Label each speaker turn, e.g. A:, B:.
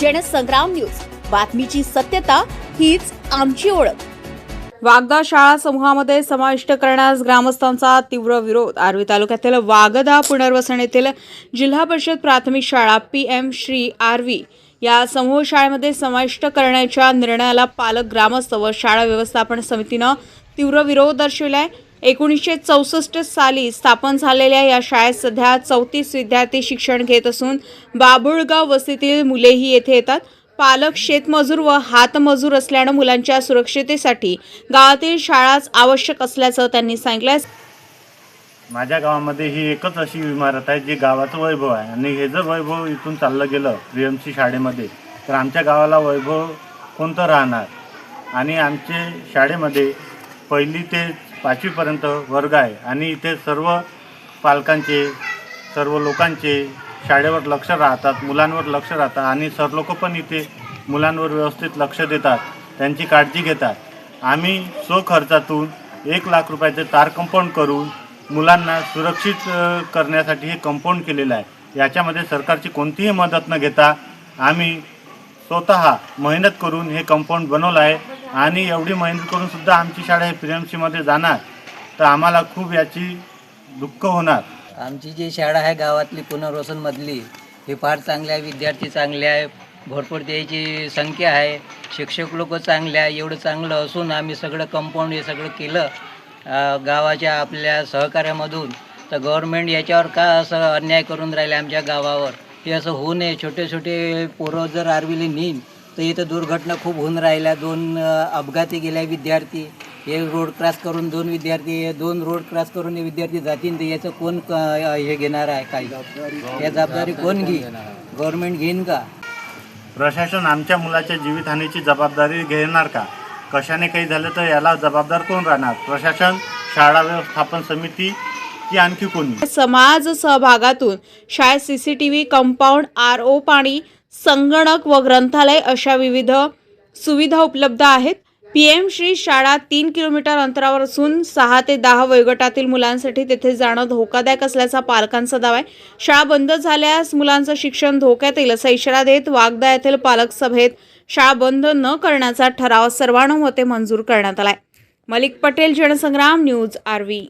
A: Jansangram news. बातमीची सत्यता हीच आमची ओळख.
B: वागदा शाळा समूहामध्ये समाविष्ट करण्यास ग्रामस्थांचा तीव्र विरोध. आर्वी तालुक्यातील वागदा पुनर्वसन येथील जिल्हा परिषद प्राथमिक शाळा पी एम श्री आर्वी या समूह शाळेमध्ये समाविष्ट करण्याच्या निर्णयाला पालक ग्रामस्थ व शाळा व्यवस्थापन समितीनं तीव्र विरोध दर्शविला आहे एकोणीसशे चौसष्ट साली स्थापन झालेल्या या शाळेत सध्या चौतीस विद्यार्थी शिक्षण घेत असून बाबुळगाव वस्तीतील मुलेही येथे येतात. पालक शेतमजूर व हातमजूर असल्यानं मुलांच्या सुरक्षितेसाठी गावातील शाळाच आवश्यक असल्याचं त्यांनी सांगितलं
C: माझ्या गावामध्ये ही एकच अशी इमारत आहे जी गावाचं वैभव आहे. आणि हे जर वैभव इथून चाललं गेलं प्रियमसी एम सी शाळेमध्ये तर आमच्या गावाला वैभव कोणतं राहणार? आणि आमचे शाळेमध्ये पहिली ते पाचवीपर्यंत वर्ग आहे. आणि इथे सर्व पालकांचे सर्व लोकांचे शाळेवर लक्ष राहतात मुलांवर लक्ष राहतात आणि सर लोक पण इथे मुलांवर व्यवस्थित लक्ष देतात त्यांची काळजी घेतात. आम्ही स्वखर्चातून एक लाख रुपयाचे तार कंपाऊंड करून मुलांना सुरक्षित करण्यासाठी हे कंपाऊंड केलेलं आहे. याच्यामध्ये सरकारची कोणतीही मदत न घेता आम्ही स्वतः मेहनत करून हे कंपाऊंड बनवलं आहे. आणि एवढी मेहनत करून सुद्धा आमची शाळा हे पी एम सीमध्ये जाणार तर आम्हाला खूप याची दुःख होणार.
D: आमची जी शाळा आहे गावातली पुनर्वसनमधली ही फार चांगली आहे विद्यार्थी चांगले आहे भरपूर त्याची संख्या आहे शिक्षक लोक चांगले आहे एवढं चांगलं असून आम्ही सगळं कंपाऊंड हे सगळं केलं गावाच्या आपल्या सहकार्यामधून. तर गव्हर्मेंट याच्यावर का असं अन्याय करून राहिले आमच्या गावावर? हे असं होऊ नये छोटे छोटे पोरं जर आरविले नेईन तर इथं दुर्घटना खूप होऊन राहिल्या. दोन अपघाती गेल्या विद्यार्थी. हे रोड क्रॉस करून दोन विद्यार्थी दोन रोड क्रॉस करून हे विद्यार्थी जातील तर याचं कोण क- हे घेणार आहे काही या जबाबदारी कोण घेईन गव्हर्नमेंट घेईन का?
C: प्रशासन आमच्या मुलाच्या जीवितहानीची जबाबदारी घेणार का? कशाने काही झालं तर याला जबाबदार कोण राहणार? प्रशासन शाळा व्यवस्थापन समिती की आणखी कोणी?
B: समाज सहभागातून शाळेत सीसीटीव्ही कंपाऊंड आर ओ पाणी संगणक व ग्रंथालय अशा विविध सुविधा उपलब्ध आहेत. पी एम श्री शाळा तीन किलोमीटर अंतरावर असून सहा ते दहा वयोगटातील मुलांसाठी तेथे जाणं धोकादायक असल्याचा पालकांचा दावा आहे. शाळा बंद झाल्यास मुलांचं शिक्षण धोक्यात येईल असा इशारा देत वागदा येथील पालक सभेत शाळा बंद न करण्याचा ठराव सर्वानुमते मंजूर करण्यात आलाय. Malik Patel Jansangram news RV.